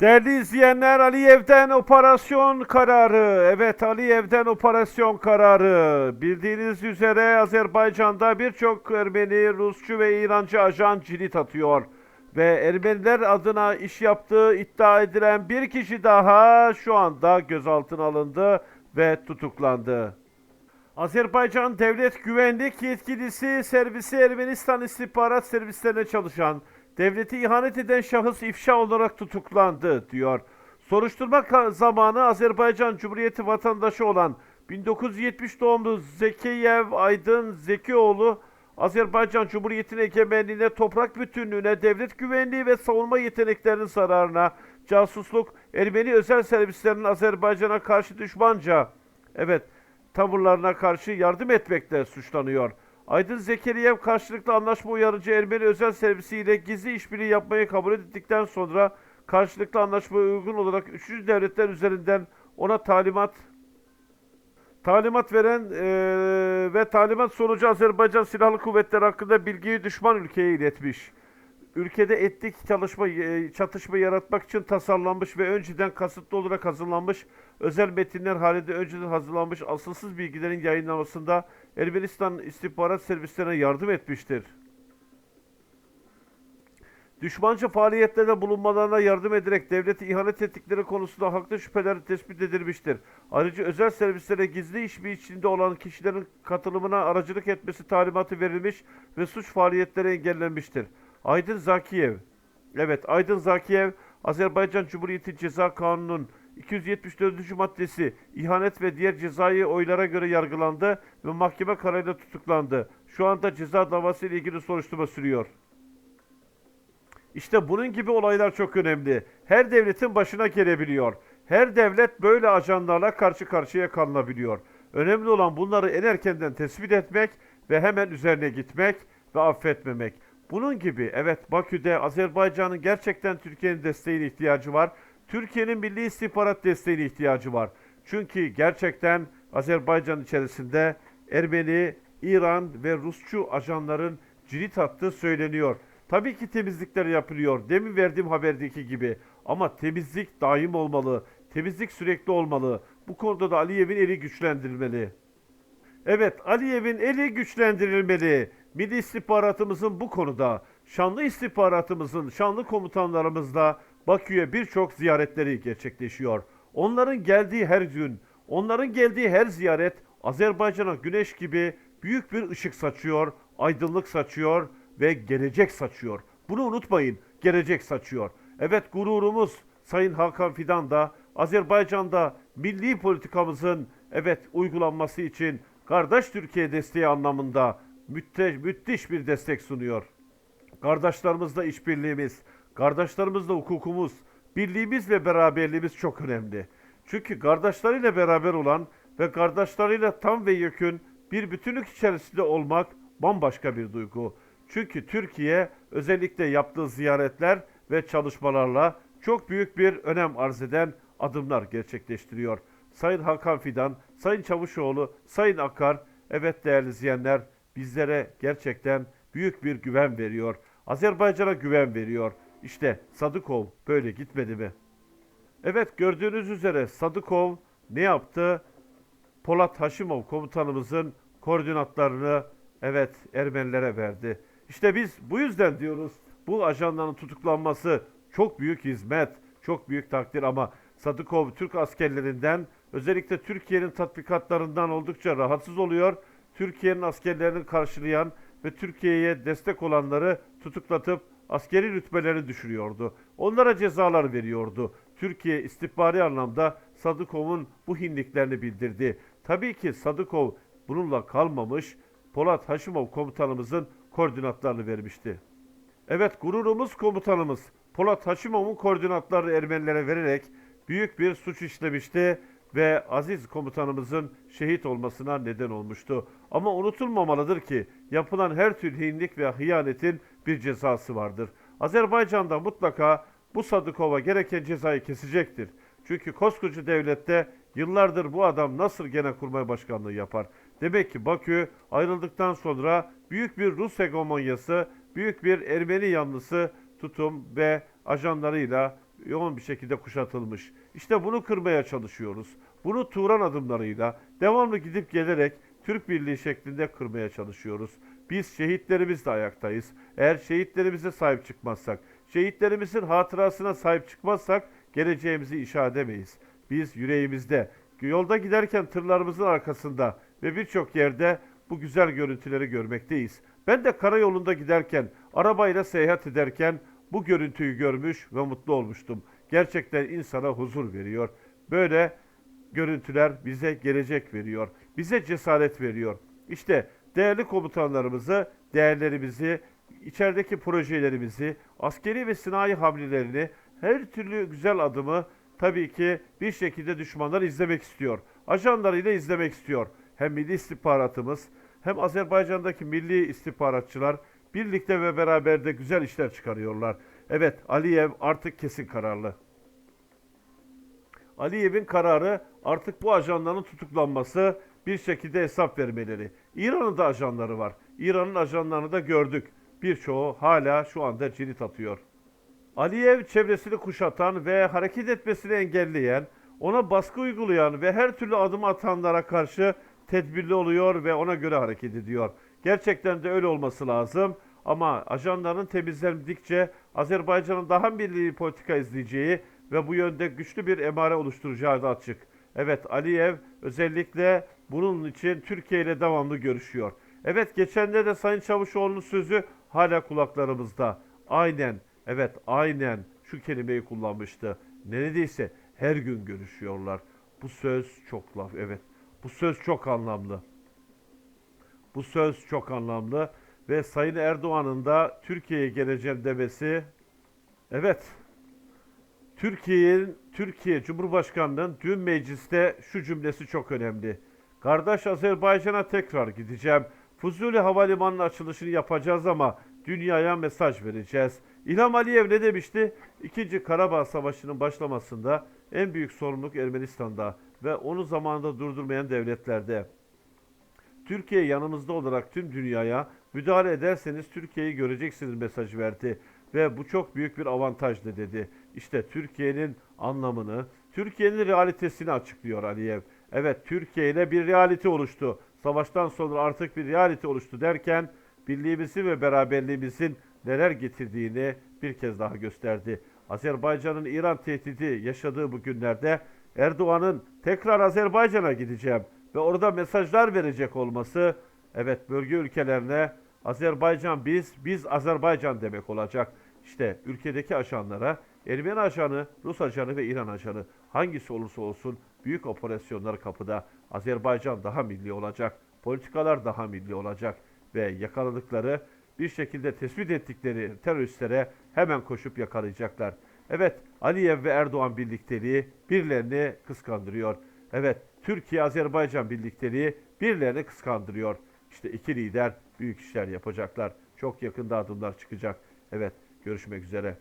Değerli izleyenler Aliyev'den operasyon kararı. Evet Aliyev'den operasyon kararı. Bildiğiniz üzere Azerbaycan'da birçok Ermeni, Rusçu ve İrancı ajan cirit atıyor. Ve Ermeniler adına iş yaptığı iddia edilen bir kişi daha şu anda gözaltına alındı ve tutuklandı. Azerbaycan Devlet Güvenlik Yetkilisi Servisi Ermenistan İstihbarat Servislerine çalışan, devleti ihanet eden şahıs ifşa olarak tutuklandı diyor. Soruşturma zamanı Azerbaycan Cumhuriyeti vatandaşı olan 1970 doğumlu Zekiyev Aydın Zekioğlu, Azerbaycan Cumhuriyeti'nin egemenliğine, toprak bütünlüğüne, devlet güvenliği ve savunma yeteneklerinin zararına, casusluk, Ermeni özel servislerinin Azerbaycan'a karşı düşmanca, evet, tavırlarına karşı yardım etmekle suçlanıyor. Aydın Zekeriyev karşılıklı anlaşma uyarınca Ermeni özel servisiyle gizli işbirliği yapmayı kabul ettikten sonra karşılıklı anlaşmaya uygun olarak üçüncü devletler üzerinden ona talimat talimat veren eee, ve talimat sonucu Azerbaycan Silahlı Kuvvetleri hakkında bilgiyi düşman ülkeye iletmiş. Ülkede etnik çalışma, e, çatışma yaratmak için tasarlanmış ve önceden kasıtlı olarak hazırlanmış özel metinler halinde önceden hazırlanmış asılsız bilgilerin yayınlamasında Ermenistan istihbarat servislerine yardım etmiştir. Düşmanca faaliyetlerde bulunmalarına yardım ederek devleti ihanet ettikleri konusunda haklı şüpheler tespit edilmiştir. Ayrıca özel servislere gizli işbirliği içinde olan kişilerin katılımına aracılık etmesi talimatı verilmiş ve suç faaliyetleri engellenmiştir. Aydın Zakiyev Evet, Aydın Zakiyev, Azerbaycan Cumhuriyeti Ceza Kanunu'nun 274. maddesi ihanet ve diğer cezai oylara göre yargılandı ve mahkeme kararıyla tutuklandı. Şu anda ceza davası ile ilgili soruşturma sürüyor. İşte bunun gibi olaylar çok önemli. Her devletin başına gelebiliyor. Her devlet böyle ajanlarla karşı karşıya kalınabiliyor. Önemli olan bunları en erkenden tespit etmek ve hemen üzerine gitmek ve affetmemek. Bunun gibi evet Bakü'de Azerbaycan'ın gerçekten Türkiye'nin desteğine ihtiyacı var. Türkiye'nin milli istihbarat desteğine ihtiyacı var. Çünkü gerçekten Azerbaycan içerisinde Ermeni, İran ve Rusçu ajanların cirit attığı söyleniyor. Tabii ki temizlikler yapılıyor. Demin verdiğim haberdeki gibi. Ama temizlik daim olmalı. Temizlik sürekli olmalı. Bu konuda da Aliyev'in eli güçlendirilmeli. Evet, Aliyev'in eli güçlendirilmeli. Milli istihbaratımızın bu konuda, şanlı istihbaratımızın, şanlı komutanlarımızla Bakü'ye birçok ziyaretleri gerçekleşiyor. Onların geldiği her gün, onların geldiği her ziyaret Azerbaycan'a güneş gibi büyük bir ışık saçıyor, aydınlık saçıyor ve gelecek saçıyor. Bunu unutmayın, gelecek saçıyor. Evet gururumuz Sayın Hakan Fidan da Azerbaycan'da milli politikamızın evet uygulanması için kardeş Türkiye desteği anlamında müthiş, müthiş bir destek sunuyor. Kardeşlerimizle işbirliğimiz, kardeşlerimizle hukukumuz, birliğimiz ve beraberliğimiz çok önemli. Çünkü kardeşleriyle beraber olan ve kardeşleriyle tam ve yakın bir bütünlük içerisinde olmak bambaşka bir duygu. Çünkü Türkiye özellikle yaptığı ziyaretler ve çalışmalarla çok büyük bir önem arz eden adımlar gerçekleştiriyor. Sayın Hakan Fidan, Sayın Çavuşoğlu, Sayın Akar, evet değerli izleyenler bizlere gerçekten büyük bir güven veriyor. Azerbaycan'a güven veriyor. İşte Sadıkov böyle gitmedi mi? Evet gördüğünüz üzere Sadıkov ne yaptı? Polat Haşimov komutanımızın koordinatlarını evet Ermenilere verdi. İşte biz bu yüzden diyoruz bu ajanların tutuklanması çok büyük hizmet, çok büyük takdir ama Sadıkov Türk askerlerinden özellikle Türkiye'nin tatbikatlarından oldukça rahatsız oluyor. Türkiye'nin askerlerini karşılayan ve Türkiye'ye destek olanları tutuklatıp askeri rütbeleri düşürüyordu. Onlara cezalar veriyordu. Türkiye istihbari anlamda Sadıkov'un bu hinliklerini bildirdi. Tabii ki Sadıkov bununla kalmamış, Polat Haşimov komutanımızın koordinatlarını vermişti. Evet gururumuz komutanımız Polat Haşimov'un koordinatlarını Ermenilere vererek büyük bir suç işlemişti ve aziz komutanımızın şehit olmasına neden olmuştu. Ama unutulmamalıdır ki yapılan her tür hinlik ve hıyanetin bir cezası vardır. Azerbaycan'da mutlaka bu Sadıkov'a gereken cezayı kesecektir. Çünkü koskoca devlette yıllardır bu adam nasıl genelkurmay başkanlığı yapar? Demek ki Bakü ayrıldıktan sonra büyük bir Rus hegemonyası, büyük bir Ermeni yanlısı tutum ve ajanlarıyla yoğun bir şekilde kuşatılmış. İşte bunu kırmaya çalışıyoruz. Bunu Turan adımlarıyla devamlı gidip gelerek Türk Birliği şeklinde kırmaya çalışıyoruz. Biz şehitlerimizle ayaktayız. Eğer şehitlerimize sahip çıkmazsak, şehitlerimizin hatırasına sahip çıkmazsak geleceğimizi inşa edemeyiz. Biz yüreğimizde, yolda giderken tırlarımızın arkasında ve birçok yerde bu güzel görüntüleri görmekteyiz. Ben de karayolunda giderken, arabayla seyahat ederken bu görüntüyü görmüş ve mutlu olmuştum. Gerçekten insana huzur veriyor. Böyle görüntüler bize gelecek veriyor. Bize cesaret veriyor. İşte değerli komutanlarımızı, değerlerimizi, içerideki projelerimizi, askeri ve sanayi hamlelerini, her türlü güzel adımı tabii ki bir şekilde düşmanlar izlemek istiyor. Ajanlarıyla izlemek istiyor. Hem milli istihbaratımız hem Azerbaycan'daki milli istihbaratçılar birlikte ve beraber de güzel işler çıkarıyorlar. Evet Aliyev artık kesin kararlı. Aliyev'in kararı artık bu ajanların tutuklanması bir şekilde hesap vermeleri. İran'ın da ajanları var. İran'ın ajanlarını da gördük. Birçoğu hala şu anda cirit atıyor. Aliyev çevresini kuşatan ve hareket etmesini engelleyen, ona baskı uygulayan ve her türlü adım atanlara karşı tedbirli oluyor ve ona göre hareket ediyor. Gerçekten de öyle olması lazım. Ama ajanların temizlendikçe Azerbaycan'ın daha milli politika izleyeceği ve bu yönde güçlü bir emare oluşturacağı da açık. Evet Aliyev özellikle bunun için Türkiye ile devamlı görüşüyor. Evet geçende de Sayın Çavuşoğlu'nun sözü hala kulaklarımızda. Aynen, evet aynen şu kelimeyi kullanmıştı. Neredeyse her gün görüşüyorlar. Bu söz çok laf, evet. Bu söz çok anlamlı. Bu söz çok anlamlı ve Sayın Erdoğan'ın da Türkiye'ye geleceğim demesi evet Türkiye'nin Türkiye Cumhurbaşkanı'nın dün mecliste şu cümlesi çok önemli. Kardeş Azerbaycan'a tekrar gideceğim. Fuzuli Havalimanı'nın açılışını yapacağız ama dünyaya mesaj vereceğiz. İlham Aliyev ne demişti? İkinci Karabağ Savaşı'nın başlamasında en büyük sorumluluk Ermenistan'da ve onu zamanında durdurmayan devletlerde. Türkiye yanımızda olarak tüm dünyaya müdahale ederseniz Türkiye'yi göreceksiniz mesajı verdi ve bu çok büyük bir avantajdı dedi. İşte Türkiye'nin anlamını, Türkiye'nin realitesini açıklıyor Aliyev. Evet Türkiye ile bir realite oluştu. Savaştan sonra artık bir realite oluştu derken birliğimizin ve beraberliğimizin neler getirdiğini bir kez daha gösterdi. Azerbaycan'ın İran tehdidi yaşadığı bu günlerde Erdoğan'ın tekrar Azerbaycan'a gideceğim ve orada mesajlar verecek olması evet bölge ülkelerine Azerbaycan biz, biz Azerbaycan demek olacak. İşte ülkedeki ajanlara Ermeni ajanı, Rus ajanı ve İran ajanı hangisi olursa olsun büyük operasyonlar kapıda. Azerbaycan daha milli olacak, politikalar daha milli olacak ve yakaladıkları bir şekilde tespit ettikleri teröristlere hemen koşup yakalayacaklar. Evet Aliyev ve Erdoğan birlikteliği birilerini kıskandırıyor. Evet Türkiye-Azerbaycan birlikteliği birilerini kıskandırıyor. İşte iki lider büyük işler yapacaklar. Çok yakında adımlar çıkacak. Evet görüşmek üzere.